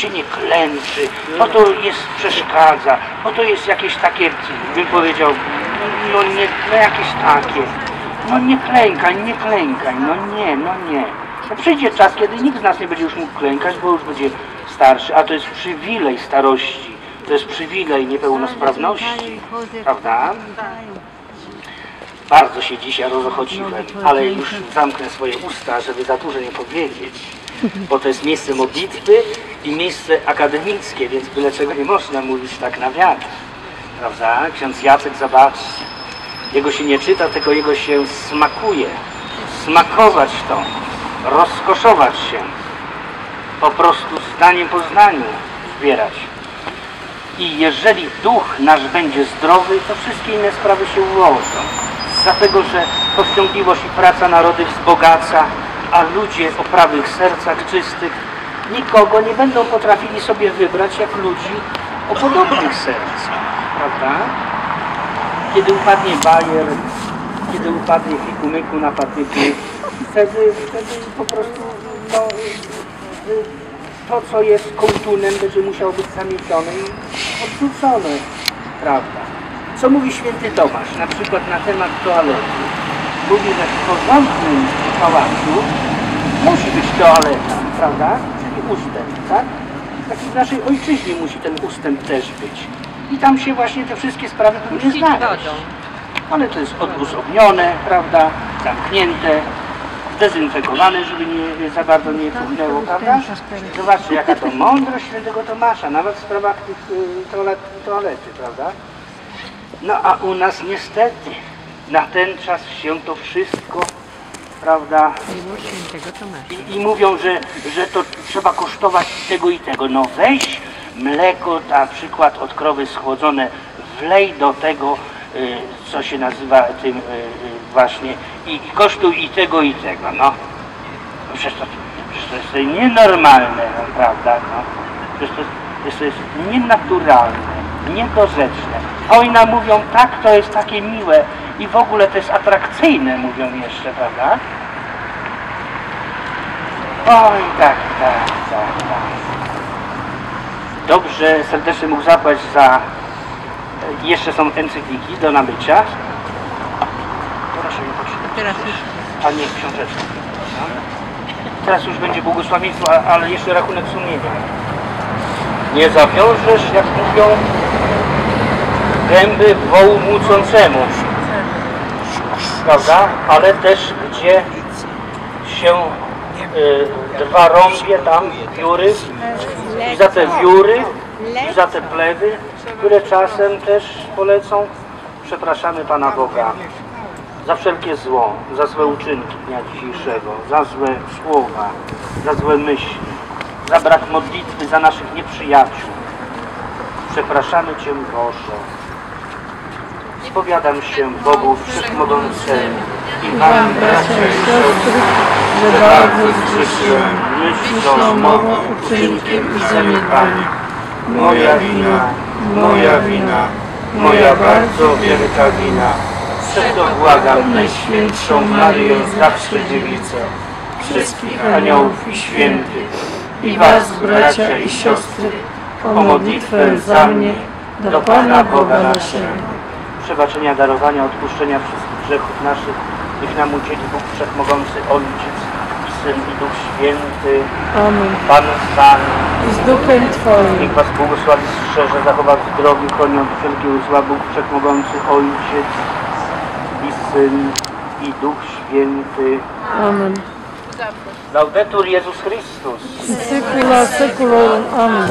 się nie klęczy, bo to jest przeszkadza, bo to jest jakieś takie, bym powiedział, no, nie, no jakieś takie. No nie klękaj, nie klękaj, no nie, no nie. No przyjdzie czas, kiedy nikt z nas nie będzie już mógł klękać, bo już będzie starszy, a to jest przywilej starości, to jest przywilej niepełnosprawności, prawda? Bardzo się dzisiaj rozochodziłem, ale już zamknę swoje usta, żeby za dużo nie powiedzieć, bo to jest miejsce modlitwy i miejsce akademickie, więc byle czego nie można mówić tak na wiatr, prawda? Ksiądz Jacek, zobaczcie, jego się nie czyta, tylko jego się smakuje, smakować to, rozkoszować się, po prostu zdaniem po zdaniu zbierać. I jeżeli duch nasz będzie zdrowy, to wszystkie inne sprawy się ułożą. Dlatego, że powściągliwość i praca narody wzbogaca, a ludzie o prawych sercach czystych nikogo nie będą potrafili sobie wybrać jak ludzi o podobnych sercach. Prawda? Kiedy upadnie bajer, kiedy upadnie fikumyku na patyki, wtedy, wtedy po prostu no, to, co jest kołtunem, będzie musiało być zamiecione i odrzucone, prawda? Co mówi święty Tomasz, na przykład na temat toalety? Mówi, że w porządnym pałacu musi być toaleta, prawda? Ustęp, tak? Tak i w naszej ojczyźnie musi ten ustęp też być. I tam się właśnie te wszystkie sprawy powinny znaleźć. One to jest odguzownione, prawda? Zamknięte, zdezynfekowane, żeby nie, za bardzo nie puchnęło, prawda? Zobaczcie, jaka to mądrość świętego Tomasza, nawet w sprawach tych y, toalet, toalety, prawda? No a u nas niestety na ten czas się to wszystko, prawda, Miłość świętego Tomasza. i, i mówią, że, że to trzeba kosztować tego i tego. No weź mleko, na przykład od krowy schłodzone, wlej do tego, y, co się nazywa tym y, y, właśnie i, i kosztuj i tego i tego, no. No Przecież to, przecież to jest nienormalne, no, prawda, no. Przecież to jest, to jest nienaturalne, niedorzeczne. A oni nam mówią, tak, to jest takie miłe i w ogóle to jest atrakcyjne, mówią jeszcze, prawda? Oj, tak, tak, tak, tak. Dobrze, serdecznie mógł zapłać za... e, Jeszcze są encykliki do nabycia. Proszę mi prosić. Teraz już A nie, książeczka. No. Teraz już będzie błogosławieństwo, ale jeszcze rachunek sumienia. Nie zawiążesz, jak mówią, gęby wołu mucącemu. Prawda? Ale też gdzie się y, dwa rąbie tam, wióry, i za te wióry, i za te plewy, które czasem też polecą, przepraszamy Pana Boga za wszelkie zło, za złe uczynki dnia dzisiejszego, za złe słowa, za złe myśli, za brak modlitwy za naszych nieprzyjaciół. Przepraszamy Cię Boże. Spowiadam się Bogu Wszechmogącemu i Wam, bracia i siostry, że bardzo zgrzeszyłem myślą, mową, uczynkiem i zaniedbaniem. Moja wina, moja wina, moja bardzo wielka wina. Przeto błagam Najświętszą Maryję, zawsze Dziewicę, wszystkich aniołów i świętych, i was, bracia i siostry, o modlitwę za mnie do Pana Boga naszego. Przebaczenia, darowania, odpuszczenia wszystkich grzechów naszych, niech nam udzieli Bóg Wszechmogący Ojciec, Syn i Duch Święty, Amen. Pan z Wami. Z duchem Twoim. Niech Was błogosławi, strzeże, zachowa w zdrowiu, chroni od wszelkiego zła Bóg Wszechmogący Ojciec i Syn i Duch Święty. Amen. Laudetur Jezus Chrystus. Secula seculorum. Amen.